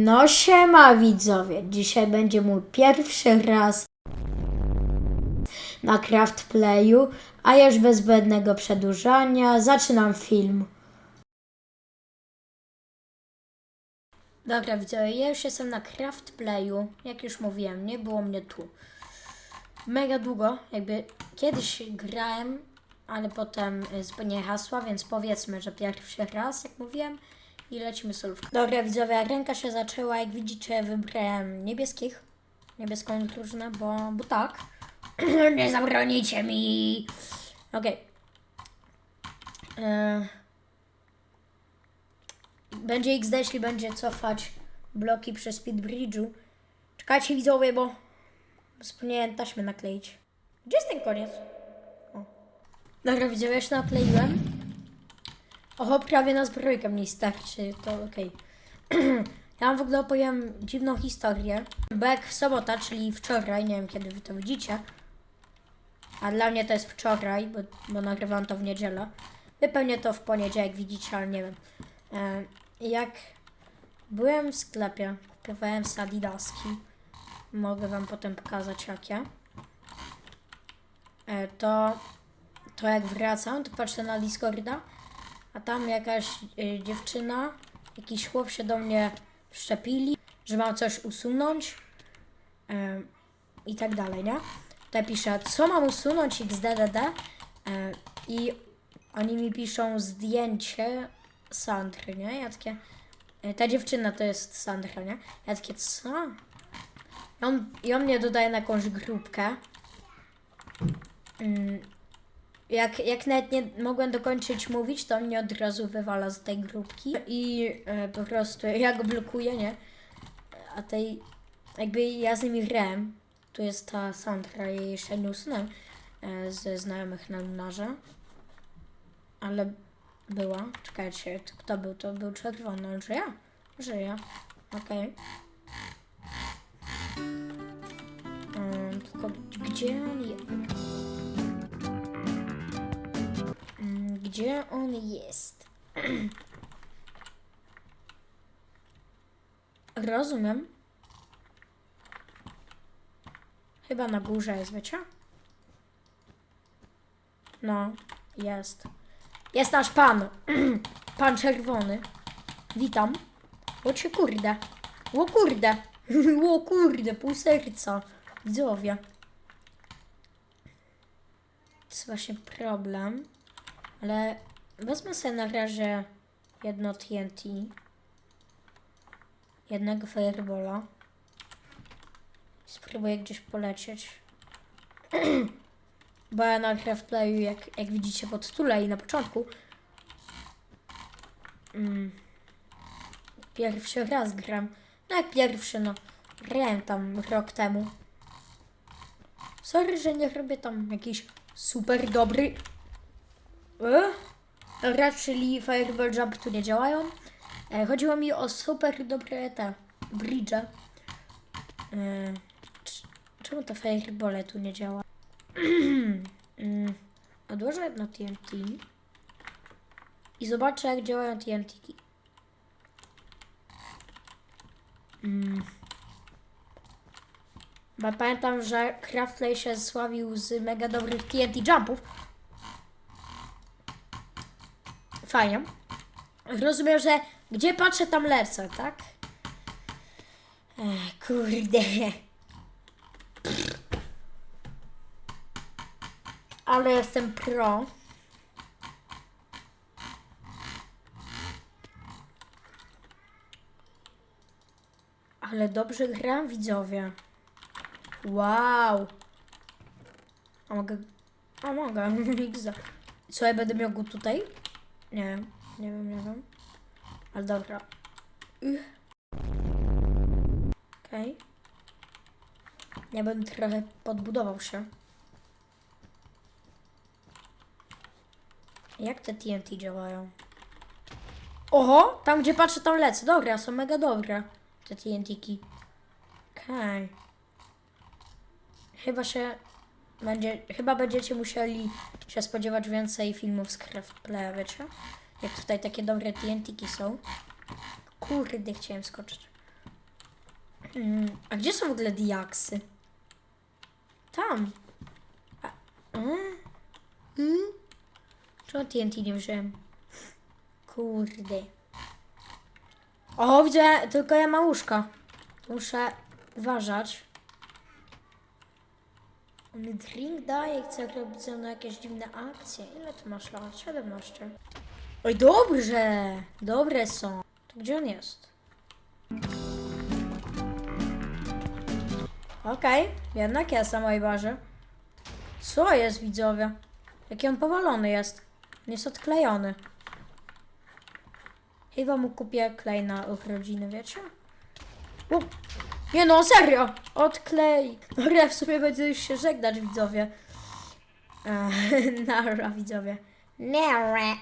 No siema widzowie, dzisiaj będzie mój pierwszy raz na Craft Playu, a już bez zbędnego przedłużania zaczynam film. Dobra widzowie, ja już jestem na Craft Playu, jak już mówiłem, nie było mnie tu. Mega długo, jakby kiedyś grałem, ale potem y, zmienię hasła, więc powiedzmy, że pierwszy raz, jak mówiłem, i lecimy solówkę. Dobra widzowie, ręka się zaczęła, jak widzicie wybrałem niebieskich, niebieską drużynę, bo, bo tak. Nie zabronicie mi! Okej. E, Będzie XD, jeśli będzie cofać bloki przy speed bridge'u. Czekajcie widzowie, bo zapomniałem taśmy nakleić. Gdzie jest ten koniec? O. Dobra widzowie, już nakleiłem. Oho, prawie na zbrojkę mi starczy, to okej. ja wam w ogóle opowiem dziwną historię. Jak w sobota, czyli wczoraj, nie wiem kiedy wy to widzicie, a dla mnie to jest wczoraj, bo, bo nagrywam to w niedzielę. Wy pewnie to w poniedziałek widzicie, ale nie wiem. E, jak byłem w sklepie, kupowałem sobie adidaski. Mogę wam potem pokazać jakie. E, to, to jak wracam, to patrzę na Discorda, a tam jakaś y, dziewczyna, jakiś chłop się do mnie szczepili, że mam coś usunąć em, i tak dalej, nie? Tutaj pisze, co mam usunąć xddd e, i oni mi piszą zdjęcie Sandry, nie? Ja takie, e, ta dziewczyna to jest Sandra, nie? Ja takie, co? I on, i on mnie dodaje na jakąś grupkę. Mm, jak, jak nawet nie mogłem dokończyć mówić, to mnie od razu wywala z tej grupki i e, po prostu ja go blokuję, nie? A tej, jakby ja z nimi grałem, tu jest ta Sandra, jej jeszcze nie usunąłem e, ze znajomych na Lunarze, ale była, czekajcie, to kto był? To był czerwony, że ja? Że ja, okej. Um, tylko gdzie on? Gdzie on jest? Rozumiem. Chyba na górze jest, wiecie? No, jest. Jest nasz pan. pan czerwony. Witam. O cię kurde. O kurde. O kurde, pół serca. Widzowie. To jest właśnie problem. Ale wezmę sobie na razie jedno TNT. Jednego Firebola. Spróbuję gdzieś polecieć. Bo ja na Craft Playu, jak, jak widzicie pod tulej na początku, mm, pierwszy raz gram. No jak pierwszy, no. Grałem tam rok temu. Sorry, że nie robię tam jakiś super dobry E? Dobra, czyli Fireball Jump tu nie działają. E, chodziło mi o super dobre te bridge. E, czemu te Fireball tu nie działa? mm, odłożę jedno TNT i zobaczę jak działają TNT. Mm. Bo pamiętam, że Craftplay się sławił z mega dobrych TNT jumpów. Fajnie. Rozumiem, że gdzie patrzę, tam lecę, tak? Ech, kurde. Ale jestem pro. Ale dobrze gram, widzowie. Wow. A mogę... A mogę. Co, ja będę miał go tutaj? Nie wiem, nie wiem, nie wiem. Ale dobra. Okej. Ja bym trochę podbudował się. Jak te TNT działają? Oho, tam gdzie patrzę, tam lecę. Dobra, są mega dobre. Te TNT-ki. Okej. Chyba się będzie, chyba będziecie musieli się spodziewać więcej filmów z Craft Playa, wiecie? Jak tutaj takie dobre TNT-ki są. Kurde, chciałem skoczyć. Mm, a gdzie są w ogóle diaksy? Tam. A, a? Mm? Czemu TNT nie wziąłem? Kurde. O, widzę, tylko ja mam łóżka. Muszę uważać. On drink daje, chce robić ze mną jakieś dziwne akcje. Ile tu masz lat? 17. Oj, dobrze! Dobre są. To gdzie on jest? Okej, jednak jest na mojej barze. Co jest, widzowie? Jaki on powalony jest. On jest odklejony. Chyba mu kupię klej na urodziny, wiecie? Nie no, serio! Odklej! Dobra, w sumie będzie już się żegnać, widzowie. Nara, widzowie. Nara.